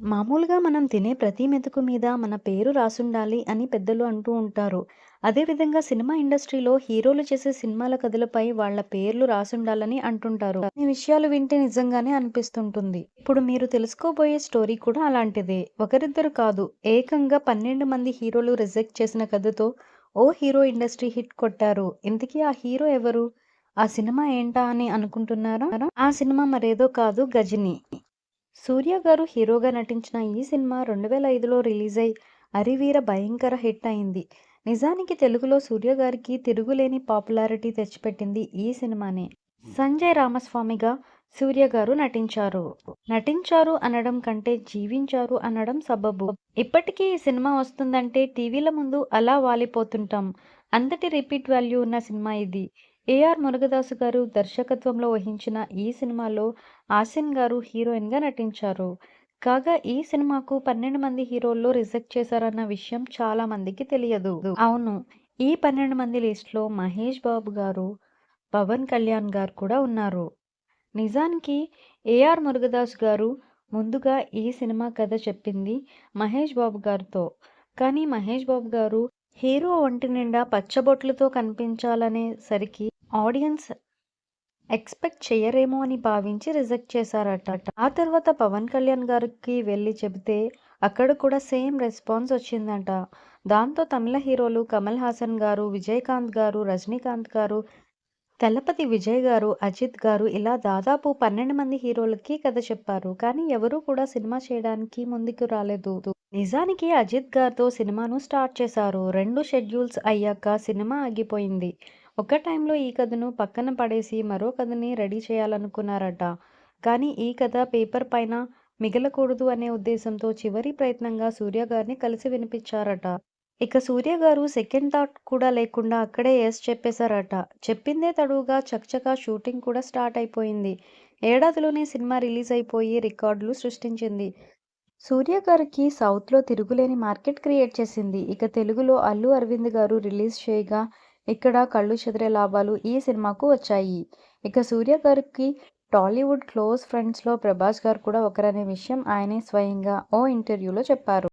మామూలుగా మనం తినే ప్రతి మెతుకు మీద మన పేరు రాసుండాలి అని పెద్దలు అంటూ ఉంటారు. అదేవిధంగా సినిమా ఇండస్ట్రీలో హీరోలు చేసే సినిమాల కథలపై వాళ్ళ పేర్లు రాసుండాలని అంటుంటారు. ఈ విషయాలు వింటే నిజంగానే అనిపిస్తుంటుంది. ఇప్పుడు మీరు తెలుసుకోబోయే స్టోరీ కూడా అలాంటిదే. ఒకరిద్దరు కాదు ఏకంగా 12 మంది హీరోలు రిజెక్ట్ చేసిన కథతో ఓ హీరో ఇండస్ట్రీ హిట్ కొట్టారు. ఇంతకీ ఆ హీరో ఎవరు? ఆ సినిమా ఏంటా అని అనుకుంటున్నారా? ఆ సినిమా మరేదో కాదు 'గజిని'. సూర్య గారు హీరోగా నటించిన ఈ సినిమా రెండు వేల ఐదులో రిలీజ్ అయి అరివీర భయంకర హిట్ అయింది. నిజానికి తెలుగులో సూర్య గారికి తిరుగులేని పాపులారిటీ తెచ్చిపెట్టింది ఈ సినిమానే. సంజయ్ రామస్వామిగా సూర్య గారు నటించారు. నటించారు అనడం కంటే జీవించారు అనడం సబబు. ఇప్పటికీ ఈ సినిమా వస్తుందంటే టీవీల ముందు అలా వాలిపోతుంటాం. అంతటి రిపీట్ వాల్యూ ఉన్న సినిమా ఇది. ఏఆర్ మురుగదాసు గారు దర్శకత్వంలో వహించిన ఈ సినిమాలో ఆసిన్ గారు హీరోయిన్గా నటించారు. కాగా ఈ సినిమాకు 12 మంది హీరోల్లో రిజెక్ట్ చేశారన్న విషయం చాలా మందికి తెలియదు. అవును ఈ 12 మంది లిస్ట్లో మహేష్ బాబు గారు, పవన్ కళ్యాణ్ గారు కూడా ఉన్నారు. నిజానికి ఏఆర్ మురుగదాస్ గారు ముందుగా ఈ సినిమా కథ చెప్పింది మహేష్ బాబు గారితో. కానీ మహేష్ బాబు గారు హీరో ఒంటి నిండా పచ్చబొట్లతో కనిపించాలనే సరికి ఆడియన్స్ ఎక్స్‌పెక్ట్ చేయరేమో అని భావించి రిజెక్ట్ చేశారట. ఆ తర్వాత పవన్ కళ్యాణ్ గారికి వెళ్ళి చెబితే అక్కడ కూడా సేమ్ రెస్పాన్స్ వచ్చిందట. దాంతో తమిళ హీరోలు కమల్ హాసన్ గారు, విజయకాంత్ గారు, రజనీకాంత్ గారు, తలపతి విజయ్ గారు, అజిత్ గారు ఇలా దాదాపు 12 మంది హీరోలకి కథ చెప్పారు. కానీ ఎవరూ కూడా సినిమా చేయడానికి ముందుకు రాలేదు. నిజానికి అజిత్ గారితో సినిమాను స్టార్ట్ చేశారు. రెండు షెడ్యూల్స్ అయ్యాక సినిమా ఆగిపోయింది. ఒక టైంలో ఈ కథను పక్కన పడేసి మరో కథని రెడీ చేయాలనుకున్నారట. కానీ ఈ కథ పేపర్ పైన మిగలకూడదు అనే ఉద్దేశంతో చివరి ప్రయత్నంగా సూర్య గారిని కలిసి వినిపించారట. ఇక సూర్య గారు సెకండ్ థాట్ కూడా లేకుండా అక్కడే ఎస్ చెప్పేశారట. చెప్పిందే తడువుగా చకచకా షూటింగ్ కూడా స్టార్ట్ అయిపోయింది. ఏడాదిలోనే సినిమా రిలీజ్ అయిపోయి రికార్డులు సృష్టించింది. సూర్య గారికి సౌత్‌లో తిరుగులేని మార్కెట్ క్రియేట్ చేసింది. ఇక తెలుగులో అల్లు అరవింద్ గారు రిలీజ్ చేయగా ఇక్కడ కళ్ళు చెదిరే లాభాలు ఈ సినిమాకు వచ్చాయి. ఇక సూర్య గారికి టాలీవుడ్ క్లోజ్ ఫ్రెండ్స్‌లో ప్రభాస్ గారు కూడా ఒకరనే విషయం ఆయనే స్వయంగా ఓ ఇంటర్వ్యూలో చెప్పారు.